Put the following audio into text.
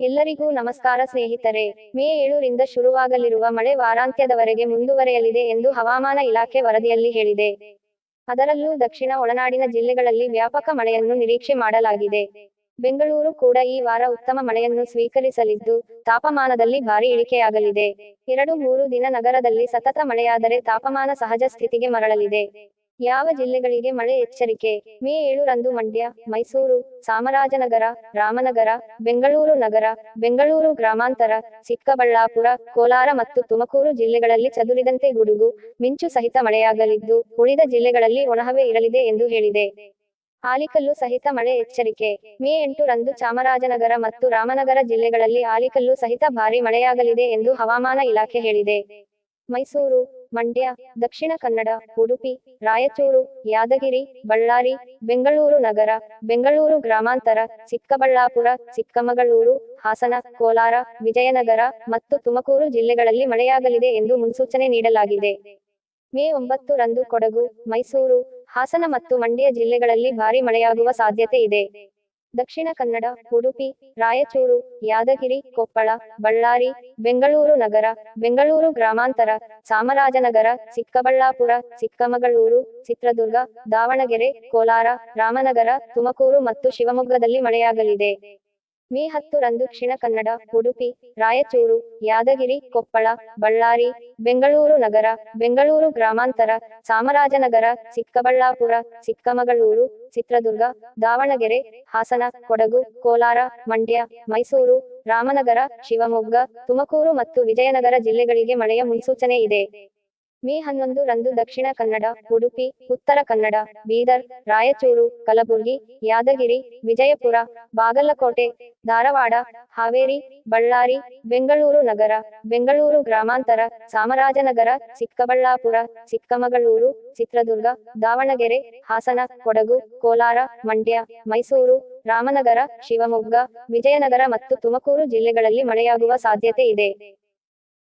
ಎಲ್ಲರಿಗೂ ನಮಸ್ಕಾರ ಸ್ನೇಹಿತರೆ. ಮೇ ಏಳರಿಂದ ಶುರುವಾಗಲಿರುವ ಮಳೆ ವಾರಾಂತ್ಯದವರೆಗೆ ಮುಂದುವರೆಯಲಿದೆ ಎಂದು ಹವಾಮಾನ ಇಲಾಖೆ ವರದಿಯಲ್ಲಿ ಹೇಳಿದೆ. ಅದರಲ್ಲೂ ದಕ್ಷಿಣ ಒಳನಾಡಿನ ಜಿಲ್ಲೆಗಳಲ್ಲಿ ವ್ಯಾಪಕ ಮಳೆಯನ್ನು ನಿರೀಕ್ಷೆ ಮಾಡಲಾಗಿದೆ. ಬೆಂಗಳೂರು ಕೂಡ ಈ ವಾರ ಉತ್ತಮ ಮಳೆಯನ್ನು ಸ್ವೀಕರಿಸಲಿದ್ದು, ತಾಪಮಾನದಲ್ಲಿ ಭಾರಿ ಇಳಿಕೆಯಾಗಲಿದೆ. ಎರಡು ಮೂರು ದಿನ ನಗರದಲ್ಲಿ ಸತತ ಮಳೆಯಾದರೆ ತಾಪಮಾನ ಸಹಜ ಸ್ಥಿತಿಗೆ ಮರಳಲಿದೆ. ಯಾವ ಜಿಲ್ಲೆಗಳಿಗೆ ಮಳೆ ಎಚ್ಚರಿಕೆ? ಮೇ ಏಳರಂದು ಮಂಡ್ಯ, ಮೈಸೂರು, ಚಾಮರಾಜನಗರ, ರಾಮನಗರ, ಬೆಂಗಳೂರು ನಗರ, ಬೆಂಗಳೂರು ಗ್ರಾಮಾಂತರ, ಚಿಕ್ಕಬಳ್ಳಾಪುರ, ಕೋಲಾರ ಮತ್ತು ತುಮಕೂರು ಜಿಲ್ಲೆಗಳಲ್ಲಿ ಚದುರಿದಂತೆ ಗುಡುಗು, ಮಿಂಚು ಸಹಿತ ಮಳೆಯಾಗಲಿದ್ದು, ಉಳಿದ ಜಿಲ್ಲೆಗಳಲ್ಲಿ ಒಣಹವೆ ಇರಲಿದೆ ಎಂದು ಹೇಳಿದೆ. ಆಲಿಕಲ್ಲು ಸಹಿತ ಮಳೆ ಎಚ್ಚರಿಕೆ. ಮೇ ಎಂಟರಂದು ಚಾಮರಾಜನಗರ ಮತ್ತು ರಾಮನಗರ ಜಿಲ್ಲೆಗಳಲ್ಲಿ ಆಲಿಕಲ್ಲು ಸಹಿತ ಭಾರಿ ಮಳೆಯಾಗಲಿದೆ ಎಂದು ಹವಾಮಾನ ಇಲಾಖೆ ಹೇಳಿದೆ. ಮೈಸೂರು ಮಂಡ್ಯ, ದಕ್ಷಿಣ ಕನ್ನಡ, ಉಡುಪಿ, ರಾಯಚೂರು, ಯಾದಗಿರಿ, ಬಳ್ಳಾರಿ, ಬೆಂಗಳೂರು ನಗರ, ಬೆಂಗಳೂರು ಗ್ರಾಮಾಂತರ, ಚಿಕ್ಕಬಳ್ಳಾಪುರ, ಚಿಕ್ಕಮಗಳೂರು, ಹಾಸನ, ಕೋಲಾರ, ವಿಜಯನಗರ ಮತ್ತು ತುಮಕೂರು ಜಿಲ್ಲೆಗಳಲ್ಲಿ ಮಳೆಯಾಗಲಿದೆ ಎಂದು ಮುನ್ಸೂಚನೆ ನೀಡಲಾಗಿದೆ. ಮೇ ಒಂಬತ್ತು ರಂದು ಕೊಡಗು, ಮೈಸೂರು, ಹಾಸನ ಮತ್ತು ಮಂಡ್ಯ ಜಿಲ್ಲೆಗಳಲ್ಲಿ ಭಾರಿ ಮಳೆಯಾಗುವ ಸಾಧ್ಯತೆ ಇದೆ. ದಕ್ಷಿಣ ಕನ್ನಡ, ಉಡುಪಿ, ರಾಯಚೂರು, ಯಾದಗಿರಿ, ಕೊಪ್ಪಳ, ಬಳ್ಳಾರಿ, ಬೆಂಗಳೂರು ನಗರ, ಬೆಂಗಳೂರು ಗ್ರಾಮಾಂತರ, ಚಾಮರಾಜನಗರ, ಚಿಕ್ಕಬಳ್ಳಾಪುರ, ಚಿಕ್ಕಮಗಳೂರು, ಚಿತ್ರದುರ್ಗ, ದಾವಣಗೆರೆ, ಕೋಲಾರ, ರಾಮನಗರ, ತುಮಕೂರು ಮತ್ತು ಶಿವಮೊಗ್ಗದಲ್ಲಿ ಮಳೆಯಾಗಲಿದೆ. ಮೇ ಹತ್ತು ರಂದು ದಕ್ಷಿಣ ಕನ್ನಡ, ಉಡುಪಿ, ರಾಯಚೂರು, ಯಾದಗಿರಿ, ಕೊಪ್ಪಳ, ಬಳ್ಳಾರಿ, ಬೆಂಗಳೂರು ನಗರ, ಬೆಂಗಳೂರು ಗ್ರಾಮಾಂತರ, ಚಾಮರಾಜನಗರ, ಚಿಕ್ಕಬಳ್ಳಾಪುರ, ಚಿಕ್ಕಮಗಳೂರು ಚಿತ್ರದುರ್ಗ, ದಾವಣಗೆರೆ, ಹಾಸನ, ಕೊಡಗು, ಕೋಲಾರ, ಮಂಡ್ಯ, ಮೈಸೂರು, ರಾಮನಗರ, ಶಿವಮೊಗ್ಗ, ತುಮಕೂರು ಮತ್ತು ವಿಜಯನಗರ ಜಿಲ್ಲೆಗಳಿಗೆ ಮಳೆಯ ಮುನ್ಸೂಚನೆ ಇದೆ. ಮೇ ಹನ್ನೊಂದು ರಂದು ದಕ್ಷಿಣ ಕನ್ನಡ, ಉಡುಪಿ, ಉತ್ತರ ಕನ್ನಡ, ಬೀದರ್, ರಾಯಚೂರು, ಕಲಬುರಗಿ, ಯಾದಗಿರಿ, ವಿಜಯಪುರ, ಬಾಗಲಕೋಟೆ, ಧಾರವಾಡ, ಹಾವೇರಿ, ಬಳ್ಳಾರಿ, ಬೆಂಗಳೂರು ನಗರ, ಬೆಂಗಳೂರು ಗ್ರಾಮಾಂತರ, ಚಾಮರಾಜನಗರ, ಚಿಕ್ಕಬಳ್ಳಾಪುರ, ಚಿಕ್ಕಮಗಳೂರು, ಚಿತ್ರದುರ್ಗ, ದಾವಣಗೆರೆ, ಹಾಸನ, ಕೊಡಗು, ಕೋಲಾರ, ಮಂಡ್ಯ, ಮೈಸೂರು, ರಾಮನಗರ, ಶಿವಮೊಗ್ಗ, ವಿಜಯನಗರ ಮತ್ತು ತುಮಕೂರು ಜಿಲ್ಲೆಗಳಲ್ಲಿ ಮಳೆಯಾಗುವ ಸಾಧ್ಯತೆ ಇದೆ.